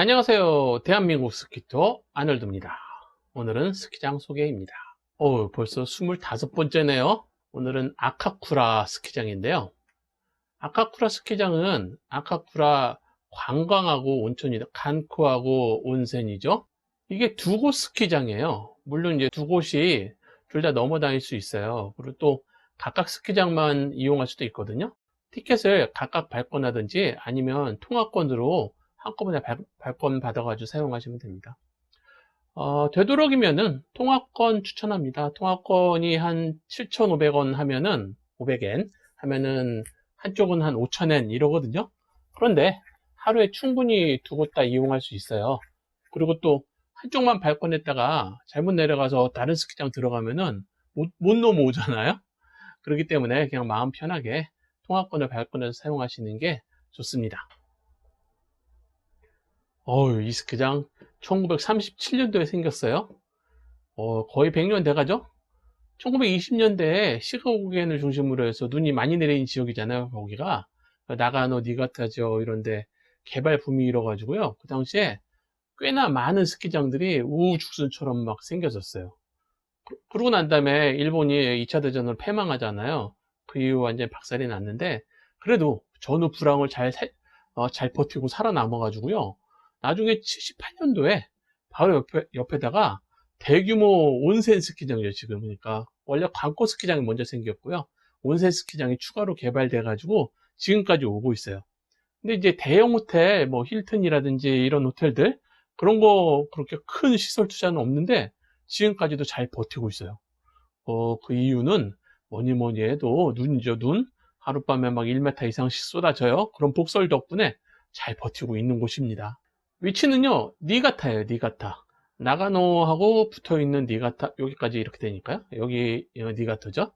안녕하세요. 대한민국 스키터 아놀드입니다. 오늘은 스키장 소개입니다. 어 벌써 25번째네요. 오늘은 아카쿠라 스키장인데요. 아카쿠라 스키장은 아카쿠라 관광하고 온천이다. 간코하고 온센이죠. 이게 두 곳 스키장이에요. 물론 이제 두 곳이 둘 다 넘어 다닐 수 있어요. 그리고 또 각각 스키장만 이용할 수도 있거든요. 티켓을 각각 발권하든지 아니면 통합권으로 한꺼번에 발, 권 받아가지고 사용하시면 됩니다. 어, 되도록이면은 통합권 추천합니다. 통합권이 한 7,500원 하면은 500엔 하면은 한쪽은 한 5,000엔 이러거든요. 그런데 하루에 충분히 두 곳 다 이용할 수 있어요. 그리고 또 한쪽만 발권했다가 잘못 내려가서 다른 스키장 들어가면은 못, 못 넘어오잖아요. 그렇기 때문에 그냥 마음 편하게 통합권을 발권해서 사용하시는 게 좋습니다. 어우, 이 스키장 1937년도에 생겼어요. 어, 거의 100년 돼가죠? 1920년대에 시가고겐을 중심으로 해서 눈이 많이 내리는 지역이잖아요, 거기가. 나가노, 니가타죠, 이런데 개발 붐이 일어가지고요. 그 당시에 꽤나 많은 스키장들이 우후죽순처럼 막 생겨졌어요. 그, 그러고 난 다음에 일본이 2차 대전을 패망하잖아요. 그 이후 완전히 박살이 났는데, 그래도 전후 불황을 잘, 어, 잘 버티고 살아남아가지고요. 나중에 78년도에 바로 옆에, 옆에다가 대규모 온센 스키장이죠, 지금. 그러니까, 원래 광고 스키장이 먼저 생겼고요. 온센 스키장이 추가로 개발돼 가지고 지금까지 오고 있어요. 근데 이제 대형 호텔, 뭐 힐튼이라든지 이런 호텔들, 그런 거 그렇게 큰 시설 투자는 없는데 지금까지도 잘 버티고 있어요. 어, 그 이유는 뭐니 뭐니 해도 눈이죠, 눈. 하룻밤에 막 1m 이상씩 쏟아져요. 그런 복설 덕분에 잘 버티고 있는 곳입니다. 위치는요, 니가타예요, 니가타. 나가노하고 붙어 있는 니가타, 여기까지 이렇게 되니까요. 여기 어, 니가타죠.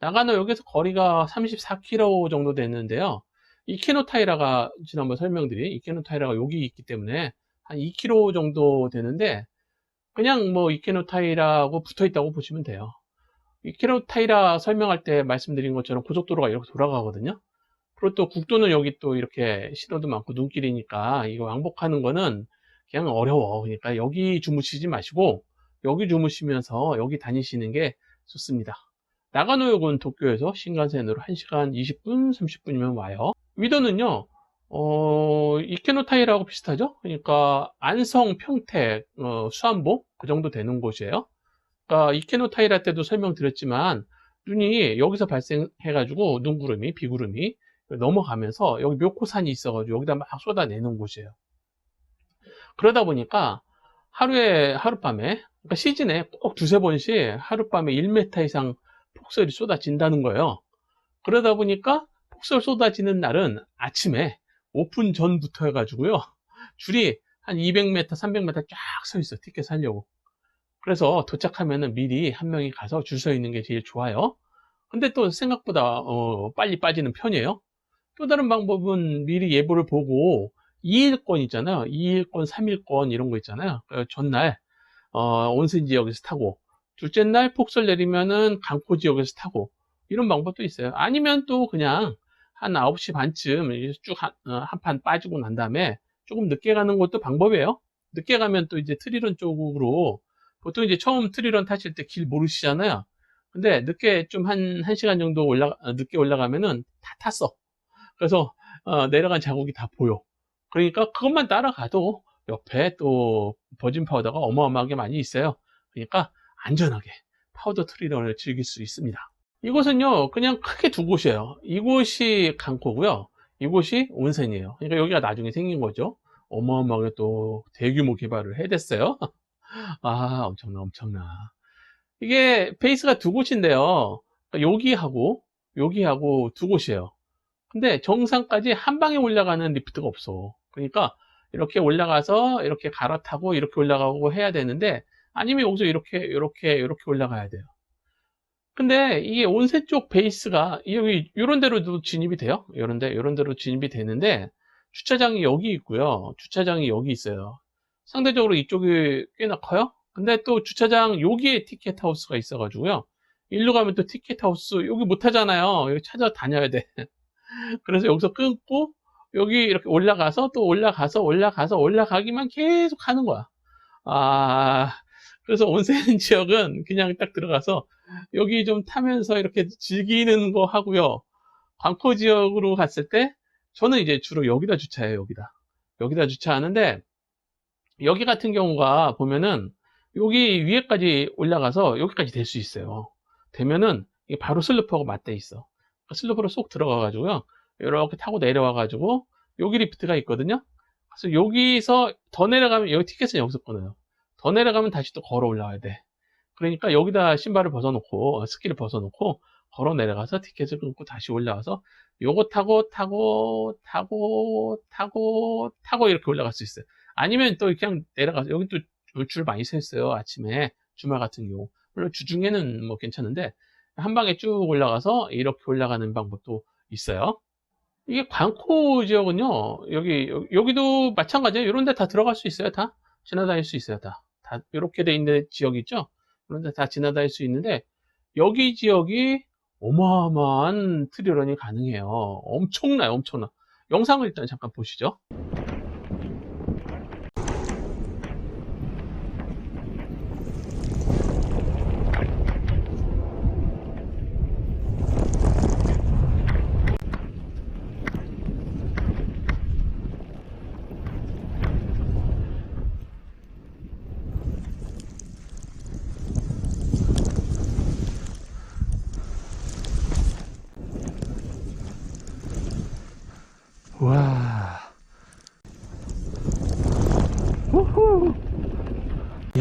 나가노 여기서 거리가 34km 정도 됐는데요. 이케노타이라가 지난번 설명드린 이케노타이라가 여기 있기 때문에 한 2km 정도 되는데 그냥 뭐 이케노타이라고 붙어 있다고 보시면 돼요. 이케노타이라 설명할 때 말씀드린 것처럼 고속도로가 이렇게 돌아가거든요. 그리고 또 국도는 여기 또 이렇게 신호도 많고 눈길이니까 이거 왕복하는 거는 그냥 어려워. 그러니까 여기 주무시지 마시고 여기 주무시면서 여기 다니시는 게 좋습니다. 나가노역은 도쿄에서 신간센으로 1시간 20분, 30분이면 와요. 위도는요, 어, 이케노타이라고 비슷하죠? 그러니까 안성, 평택, 어, 수안보 그 정도 되는 곳이에요. 그러니까 이케노타이라 때도 설명드렸지만 눈이 여기서 발생해가지고 눈구름이, 비구름이 넘어가면서 여기 묘코산이 있어가지고 여기다 막 쏟아내는 곳이에요. 그러다 보니까 하루에, 하룻밤에, 그러니까 시즌에 꼭 두세 번씩 하룻밤에 1m 이상 폭설이 쏟아진다는 거예요. 그러다 보니까 폭설 쏟아지는 날은 아침에 오픈 전부터 해가지고요. 줄이 한 200m, 300m 쫙 서 있어. 티켓 살려고. 그래서 도착하면은 미리 한 명이 가서 줄 서 있는 게 제일 좋아요. 근데 또 생각보다 어, 빨리 빠지는 편이에요. 또 다른 방법은 미리 예보를 보고 2일권 있잖아요. 2일권, 3일권 이런 거 있잖아요. 그 전날 어, 온센 지역에서 타고 둘째 날 폭설 내리면은 강포 지역에서 타고 이런 방법도 있어요. 아니면 또 그냥 한 9시 반쯤 쭉 한판 어, 빠지고 난 다음에 조금 늦게 가는 것도 방법이에요. 늦게 가면 또 이제 트리런 쪽으로 보통 이제 처음 트리런 타실 때 길 모르시잖아요. 근데 늦게 좀 한, 한 시간 정도 올라, 늦게 올라가면은 다 탔어. 그래서 어, 내려간 자국이 다 보여. 그러니까 그것만 따라가도 옆에 또 버진 파우더가 어마어마하게 많이 있어요. 그러니까 안전하게 파우더 트리런을 즐길 수 있습니다. 이곳은요, 그냥 크게 두 곳이에요. 이곳이 강코고요. 이곳이 온센이에요. 그러니까 여기가 나중에 생긴 거죠. 어마어마하게 또 대규모 개발을 해댔어요. 아, 엄청나, 엄청나. 이게 베이스가 두 곳인데요. 그러니까 여기하고, 여기하고 두 곳이에요. 근데 정상까지 한 방에 올라가는 리프트가 없어. 그러니까 이렇게 올라가서 이렇게 갈아타고 이렇게 올라가고 해야 되는데 아니면 여기서 이렇게 이렇게 이렇게 올라가야 돼요. 근데 이게 온세 쪽 베이스가 여기 이런 데로도 진입이 돼요. 이런 데 이런 데로 진입이 되는데 주차장이 여기 있고요. 주차장이 여기 있어요. 상대적으로 이쪽이 꽤나 커요. 근데 또 주차장 여기에 티켓 하우스가 있어 가지고요. 일로 가면 또 티켓 하우스 여기 못 하잖아요. 여기 찾아 다녀야 돼. 그래서 여기서 끊고 여기 이렇게 올라가서 또 올라가서 올라가서 올라가기만 계속 하는 거야. 아, 그래서 온센 지역은 그냥 딱 들어가서 여기 좀 타면서 이렇게 즐기는 거 하고요. 광포 지역으로 갔을 때 저는 이제 주로 여기다 주차해요, 여기다. 여기다 주차하는데 여기 같은 경우가 보면은 여기 위에까지 올라가서 여기까지 될 수 있어요. 되면은 이게 바로 슬로프하고 맞대 있어. 슬로프로 쏙 들어가 가지고요. 이렇게 타고 내려와 가지고 여기 리프트가 있거든요. 그래서 여기서 더 내려가면 여기 티켓은 여기서 끊어요. 더 내려가면 다시 또 걸어 올라와야 돼. 그러니까 여기다 신발을 벗어놓고 스키를 벗어놓고 걸어 내려가서 티켓을 끊고 다시 올라와서 요거 타고 타고 타고 타고 타고 이렇게 올라갈 수 있어요. 아니면 또 그냥 내려가서 여기 또 줄 많이 서 있어요. 아침에 주말 같은 경우 물론 주중에는 뭐 괜찮은데 한 방에 쭉 올라가서 이렇게 올라가는 방법도 있어요. 이게 광코 지역은요 여기 여기도 마찬가지예요. 이런 데 다 들어갈 수 있어요. 다 지나다닐 수 있어요. 다. 다 이렇게 돼 있는 지역 있죠? 그런데 다 지나다닐 수 있는데 여기 지역이 어마어마한 트리런이 가능해요. 엄청나요, 엄청나. 영상을 일단 잠깐 보시죠.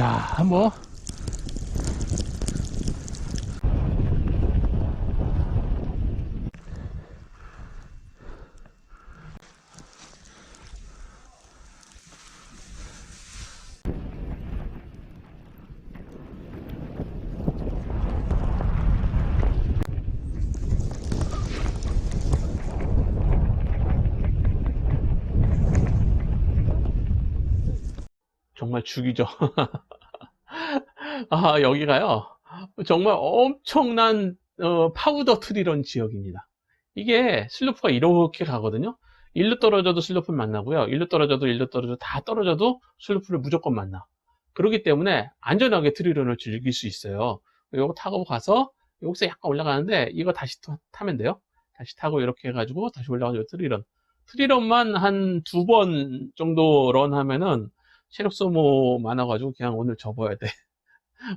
야, 뭐. 정말 죽이죠. 아, 여기가요. 정말 엄청난 어, 파우더 트리런 지역입니다. 이게 슬로프가 이렇게 가거든요. 일로 떨어져도 슬로프를 만나고요. 일로 떨어져도 일로 떨어져도 다 떨어져도 슬로프를 무조건 만나. 그렇기 때문에 안전하게 트리런을 즐길 수 있어요. 이거 타고 가서 여기서 약간 올라가는데 이거 다시 타- 타면 돼요. 다시 타고 이렇게 해가지고 다시 올라가서 트리런. 트리런만 한 두 번 정도 런 하면은 체력 소모 많아가지고 그냥 오늘 접어야 돼.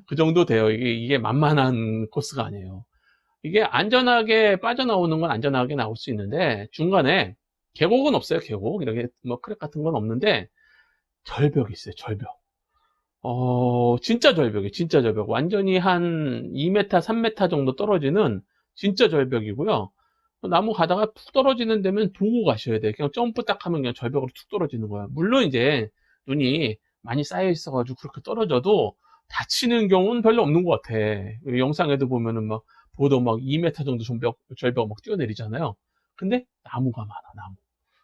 그 정도 돼요. 이게, 이게 만만한 코스가 아니에요. 이게 안전하게 빠져나오는 건 안전하게 나올 수 있는데 중간에 계곡은 없어요. 계곡 이렇게 뭐 크랙 같은 건 없는데 절벽이 있어요. 절벽. 어 진짜 절벽이 진짜 절벽. 완전히 한 2m, 3m 정도 떨어지는 진짜 절벽이고요. 나무 가다가 푹 떨어지는 데면 보고 가셔야 돼요. 그냥 점프 딱 하면 그냥 절벽으로 툭 떨어지는 거야. 물론 이제 눈이 많이 쌓여 있어가지고 그렇게 떨어져도 다치는 경우는 별로 없는 것 같아. 영상에도 보면은 막 보도 막 2m 정도 절벽, 절벽 막 뛰어내리잖아요. 근데 나무가 많아, 나무.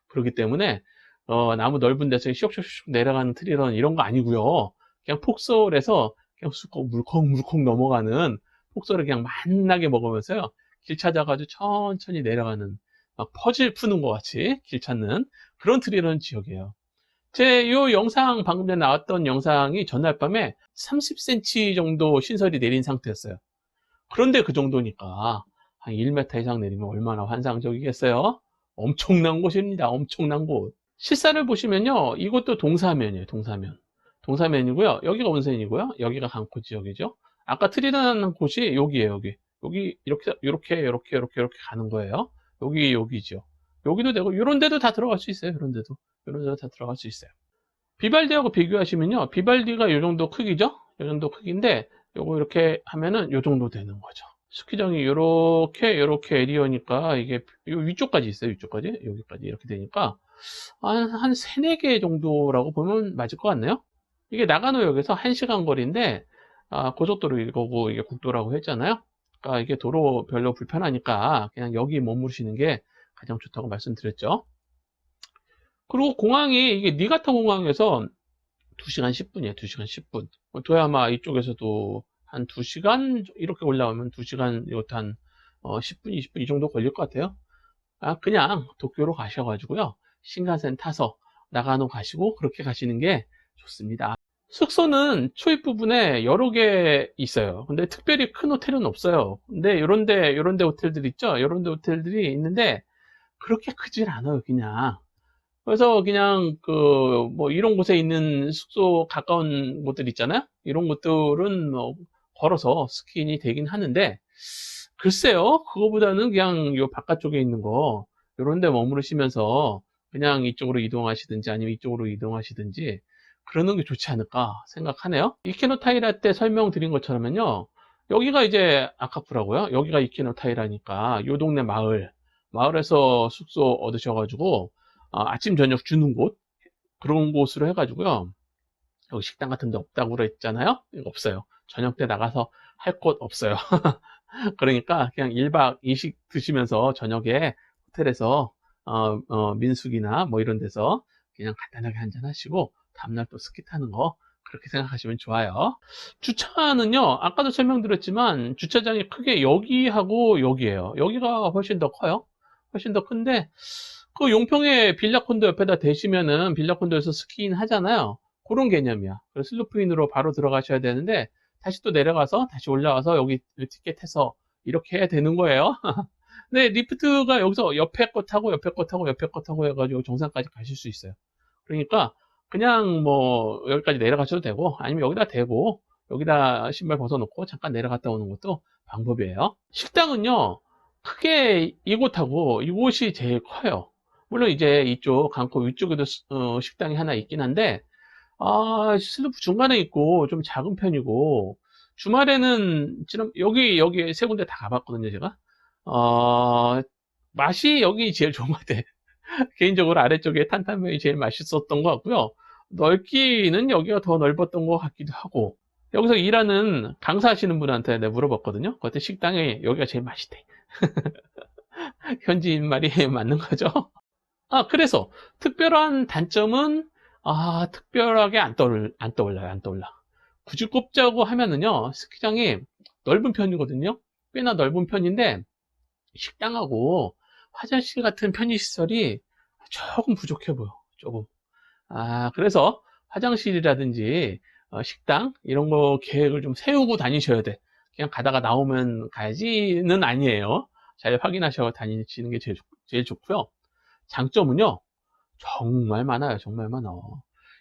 그렇기 때문에 어, 나무 넓은 데서 슉슉슉 내려가는 트리런 이런 거 아니고요. 그냥 폭설에서 그냥 쑥 물컹물컹 넘어가는 폭설을 그냥 만나게 먹으면서요. 길 찾아가지고 천천히 내려가는 막 퍼즐 푸는 것 같이 길 찾는 그런 트리런 지역이에요. 제 요 영상 방금 전에 나왔던 영상이 전날 밤에 30cm 정도 신설이 내린 상태였어요. 그런데 그 정도니까 한 1m 이상 내리면 얼마나 환상적이겠어요? 엄청난 곳입니다. 엄청난 곳. 실사를 보시면요. 이것도 동사면이에요. 동사면. 동사면이고요. 여기가 온센이고요. 여기가 강코 지역이죠. 아까 트리라는 곳이 여기에요. 여기. 여기 이렇게 이렇게 이렇게 이렇게 이렇게 가는 거예요. 여기 여기죠. 여기도 되고 이런 데도 다 들어갈 수 있어요. 이런 데도. 이런 데도 다 들어갈 수 있어요. 비발디하고 비교하시면요. 비발디가 이 정도 크기죠? 이 정도 크기인데 요거 이렇게 하면은 요 정도 되는 거죠. 스키장이 요렇게 요렇게 에리어니까 이게 요 위쪽까지 있어요. 위쪽까지. 여기까지 이렇게 되니까 한, 한 3, 4개 정도라고 보면 맞을 것 같네요. 이게 나가노역에서 1시간 거리인데 아, 고속도로 이거고 이게 국도라고 했잖아요. 그러니까 이게 도로 별로 불편하니까 그냥 여기 머무르시는 게 가장 좋다고 말씀드렸죠. 그리고 공항이 이게 니가타 공항에서 2시간 10분이에요. 2시간 10분. 도야마 이쪽에서도 한 2시간 이렇게 올라오면 2시간 이것도 한 어, 10분, 20분 이 정도 걸릴 것 같아요. 아, 그냥 도쿄로 가셔가지고요. 신간센 타서 나가노 가시고 그렇게 가시는 게 좋습니다. 숙소는 초입 부분에 여러 개 있어요. 근데 특별히 큰 호텔은 없어요. 근데 요런데 요런데 호텔들 있죠. 요런데 호텔들이 있는데 그렇게 크질 않아요, 그냥. 그래서 그냥 그 뭐 이런 곳에 있는 숙소 가까운 곳들 있잖아요. 이런 곳들은 뭐 걸어서 스킨이 되긴 하는데 글쎄요, 그거보다는 그냥 요 바깥쪽에 있는 거 요런 데 머무르시면서 그냥 이쪽으로 이동하시든지 아니면 이쪽으로 이동하시든지 그러는 게 좋지 않을까 생각하네요. 이케노타이라 때 설명드린 것처럼요. 여기가 이제 아카프라고요. 여기가 이케노타이라니까 요 동네 마을 마을에서 숙소 얻으셔가지고 어, 아침 저녁 주는 곳 그런 곳으로 해가지고요. 여기 식당 같은 데 없다고 그랬잖아요. 이거 없어요. 저녁 때 나가서 할 곳 없어요. 그러니까 그냥 1박 2식 드시면서 저녁에 호텔에서 어, 어, 민숙이나 뭐 이런 데서 그냥 간단하게 한잔 하시고 다음날 또 스키 타는 거 그렇게 생각하시면 좋아요. 주차는요, 아까도 설명드렸지만 주차장이 크게 여기하고 여기예요. 여기가 훨씬 더 커요. 훨씬 더 큰데 그 용평에 빌라 콘도 옆에다 대시면은 빌라 콘도에서 스키인 하잖아요. 그런 개념이야. 그래서 슬로프인으로 바로 들어가셔야 되는데 다시 또 내려가서 다시 올라와서 여기 티켓 해서 이렇게 해야 되는 거예요. 근데 리프트가 여기서 옆에 거 타고 옆에 거 타고 옆에 거 타고 해가지고 정상까지 가실 수 있어요. 그러니까 그냥 뭐 여기까지 내려가셔도 되고 아니면 여기다 대고 여기다 신발 벗어놓고 잠깐 내려갔다 오는 것도 방법이에요. 식당은요 크게 이곳하고 이곳이 제일 커요. 물론 이제 이쪽 강코 위쪽에도 스- 어, 식당이 하나 있긴 한데 아 슬로프 중간에 있고 좀 작은 편이고 주말에는 지금 여기 여기 세 군데 다 가봤거든요 제가 어, 맛이 여기 제일 좋은 것 같아. 개인적으로 아래쪽에 탄탄면이 제일 맛있었던 것 같고요. 넓기는 여기가 더 넓었던 것 같기도 하고 여기서 일하는 강사하시는 분한테 내가 물어봤거든요. 그때 식당에 여기가 제일 맛있대. 현지인 말이 맞는 거죠. 아 그래서 특별한 단점은 아 특별하게 안 떠올 안 떠올라요. 안 떠올라. 굳이 꼽자고 하면은요 스키장이 넓은 편이거든요. 꽤나 넓은 편인데 식당하고 화장실 같은 편의시설이 조금 부족해 보여. 조금. 아, 그래서 화장실이라든지 어, 식당 이런 거 계획을 좀 세우고 다니셔야 돼. 그냥 가다가 나오면 가야지는 아니에요. 잘 확인하셔 다니시는 게 제일, 좋- 제일 좋고요. 장점은요. 정말 많아요. 정말 많아.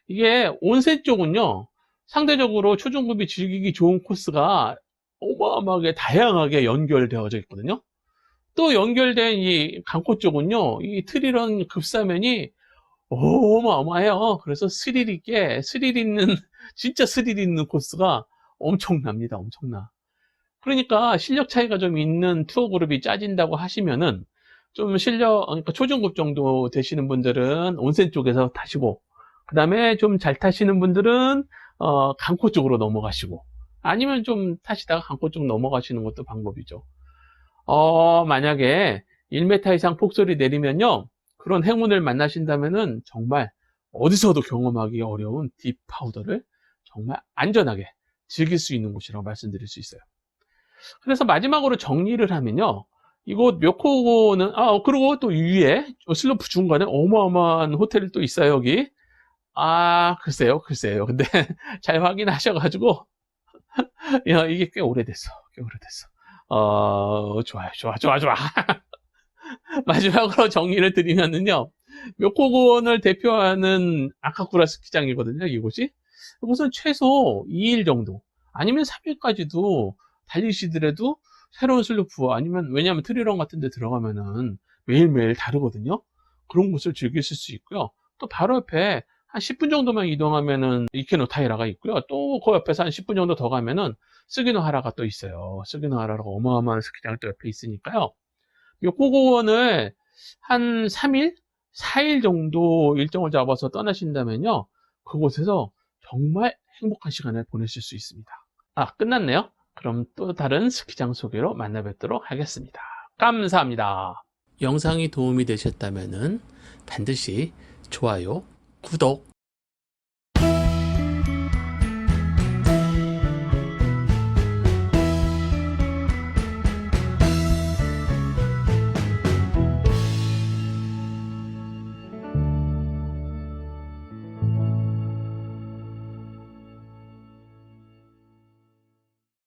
이게 온센 쪽은요. 상대적으로 초중급이 즐기기 좋은 코스가 어마어마하게 다양하게 연결되어져 있거든요. 또 연결된 이 강코 쪽은요, 이 트리런 급사면이 어마어마해요. 그래서 스릴 있게, 스릴 있는, 진짜 스릴 있는 코스가 엄청납니다. 엄청나. 그러니까 실력 차이가 좀 있는 투어 그룹이 짜진다고 하시면은 좀 실력, 그러니까 초중급 정도 되시는 분들은 온센 쪽에서 타시고, 그 다음에 좀 잘 타시는 분들은, 어, 강코 쪽으로 넘어가시고, 아니면 좀 타시다가 강코 쪽 넘어가시는 것도 방법이죠. 어, 만약에 1m 이상 폭설이 내리면요. 그런 행운을 만나신다면은 정말 어디서도 경험하기 어려운 딥 파우더를 정말 안전하게 즐길 수 있는 곳이라고 말씀드릴 수 있어요. 그래서 마지막으로 정리를 하면요. 이곳 묘코는, 아, 그리고 또 위에 슬로프 중간에 어마어마한 호텔이 또 있어요, 여기. 아, 글쎄요, 글쎄요. 근데 잘 확인하셔가지고, 야, 이게 꽤 오래됐어. 꽤 오래됐어. 어, 좋아요, 좋아, 좋아, 좋아. 마지막으로 정리를 드리면은요, 묘코고원을 대표하는 아카쿠라 스키장이거든요, 이곳이. 이곳은 최소 2일 정도, 아니면 3일까지도 달리시더라도 새로운 슬로프, 아니면, 왜냐면 트리런 같은 데 들어가면은 매일매일 다르거든요. 그런 곳을 즐기실 수 있고요. 또 바로 옆에 한 10분 정도만 이동하면은 이케노 타이라가 있고요. 또 그 옆에서 한 10분 정도 더 가면은 스기노 하라가 또 있어요. 스기노 하라가 어마어마한 스키장이 또 옆에 있으니까요. 요코고원을 한 3일, 4일 정도 일정을 잡아서 떠나신다면요. 그곳에서 정말 행복한 시간을 보내실 수 있습니다. 아, 끝났네요. 그럼 또 다른 스키장 소개로 만나 뵙도록 하겠습니다. 감사합니다. 영상이 도움이 되셨다면 반드시 좋아요, 구독,